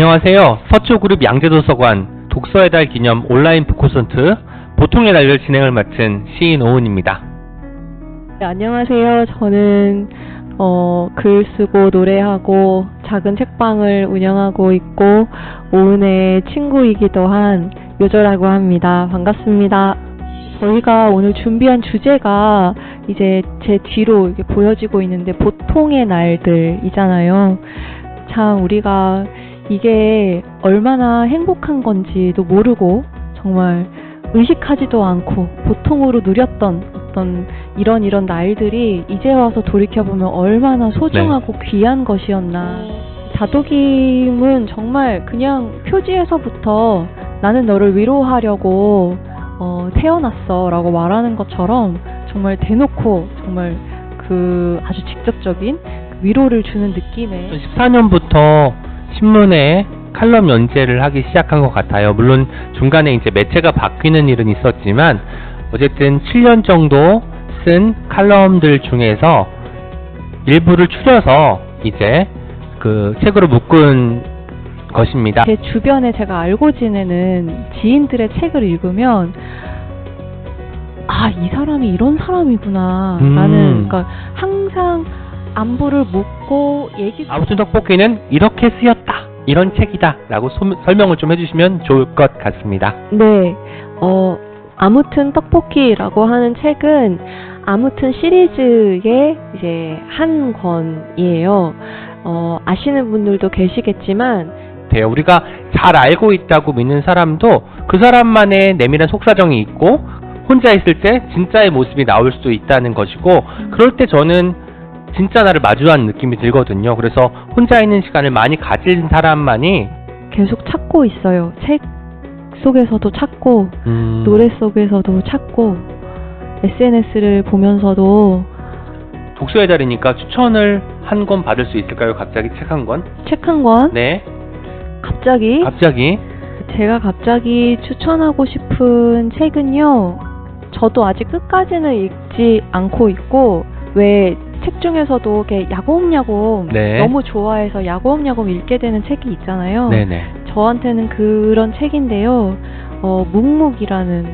안녕하세요. 서초그룹 양재도서관 독서의 달 기념 온라인 북콘서트 보통의 달을 진행을 맡은 시인 오은입니다. 네, 안녕하세요. 저는 어, 글 쓰고 노래하고 작은 책방을 운영하고 있고 오은의 친구이기도 한 요조라고 합니다. 반갑습니다. 저희가 오늘 준비한 주제가 이제 제 뒤로 이렇게 보여지고 있는데 보통의 날들이잖아요. 참 우리가 이게 얼마나 행복한 건지도 모르고 정말 의식하지도 않고 보통으로 누렸던 어떤 이런 이런 날들이 이제 와서 돌이켜보면 얼마나 소중하고 귀한 것이었나. 자도김은 정말 그냥 표지에서부터 나는 너를 위로하려고 어, 태어났어 라고 말하는 것처럼 정말 대놓고 정말 그 아주 직접적인 그 위로를 주는 느낌의 2014년부터 신문에 칼럼 연재를 하기 시작한 것 같아요. 물론 중간에 이제 매체가 바뀌는 일은 있었지만 어쨌든 7년 정도 쓴 칼럼들 중에서 일부를 추려서 이제 그 책으로 묶은 것입니다. 제 주변에 제가 알고 지내는 지인들의 책을 읽으면 아, 이 사람이 이런 사람이구나. 음. 라는, 그러니까 항상 안부를 묻고 얘기 아무튼 떡볶이는 이렇게 쓰였다. 이런 책이다. 라고 소- 설명을 좀 해주시면 좋을 것 같습니다. 네. 어, 아무튼 떡볶이라고 하는 책은 아무튼 시리즈의 이제 한 권이에요. 어, 아시는 분들도 계시겠지만 돼요. 우리가 잘 알고 있다고 믿는 사람도 그 사람만의 내밀한 속사정이 있고 혼자 있을 때 진짜의 모습이 나올 수도 있다는 것이고 그럴 때 저는 진짜 나를 마주한 느낌이 들거든요. 그래서 혼자 있는 시간을 많이 가진 사람만이 계속 찾고 있어요. 책 속에서도 찾고 음, 노래 속에서도 찾고 SNS를 보면서도 독서의 달이니까 추천을 한 권 받을 수 있을까요? 갑자기 책 한 권? 책 한 권 네. 갑자기 갑자기 제가 갑자기 추천하고 싶은 책은요. 저도 아직 끝까지는 읽지 않고 있고 왜 책 중에서도 이렇게 야곱야곱 네. 너무 좋아해서 야곱야곱 읽게 되는 책이 있잖아요. 네네. 저한테는 그런 책인데요. 어, 묵묵이라는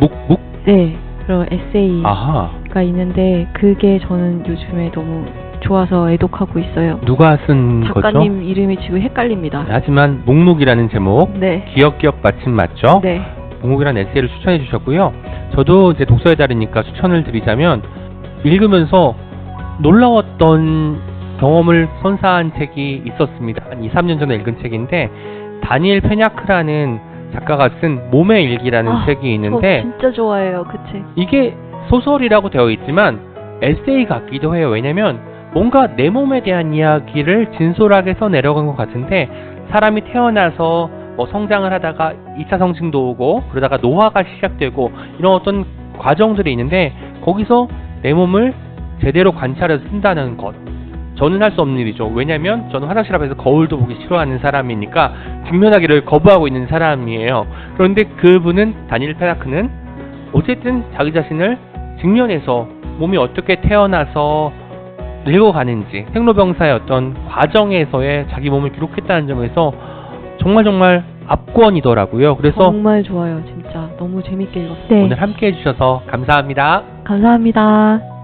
묵묵? 네 그런 에세이가 아하. 있는데 그게 저는 요즘에 너무 좋아서 애독하고 있어요. 누가 쓴 거죠? 작가님 이름이 지금 헷갈립니다. 하지만 묵묵이라는 제목 네. 기억기억 받침 맞죠? 네. 묵묵이라는 에세이를 추천해 주셨고요. 저도 이제 독서의 달이니까 추천을 드리자면 읽으면서 놀라웠던 경험을 선사한 책이 있었습니다. 한 2, 3년 전에 읽은 책인데 다니엘 페냐크라는 작가가 쓴 몸의 일기라는 아, 책이 있는데 저 진짜 좋아해요 그 책. 이게 소설이라고 되어 있지만 에세이 같기도 해요. 왜냐면 뭔가 내 몸에 대한 이야기를 진솔하게 써 내려간 것 같은데 사람이 태어나서 뭐 성장을 하다가 2차 성징도 오고 그러다가 노화가 시작되고 이런 어떤 과정들이 있는데 거기서 내 몸을 제대로 관찰해서 쓴다는 것 저는 할 수 없는 일이죠. 왜냐면 저는 화장실 앞에서 거울도 보기 싫어하는 사람이니까 직면하기를 거부하고 있는 사람이에요. 그런데 그분은 다니엘 페나크는 어쨌든 자기 자신을 직면해서 몸이 어떻게 태어나서 늙어가는지 생로병사의 어떤 과정에서의 자기 몸을 기록했다는 점에서 정말 정말 압권이더라고요. 그래서 정말 좋아요 진짜 너무 재밌게 읽었어요. 네 오늘 함께 해주셔서 감사합니다. 감사합니다.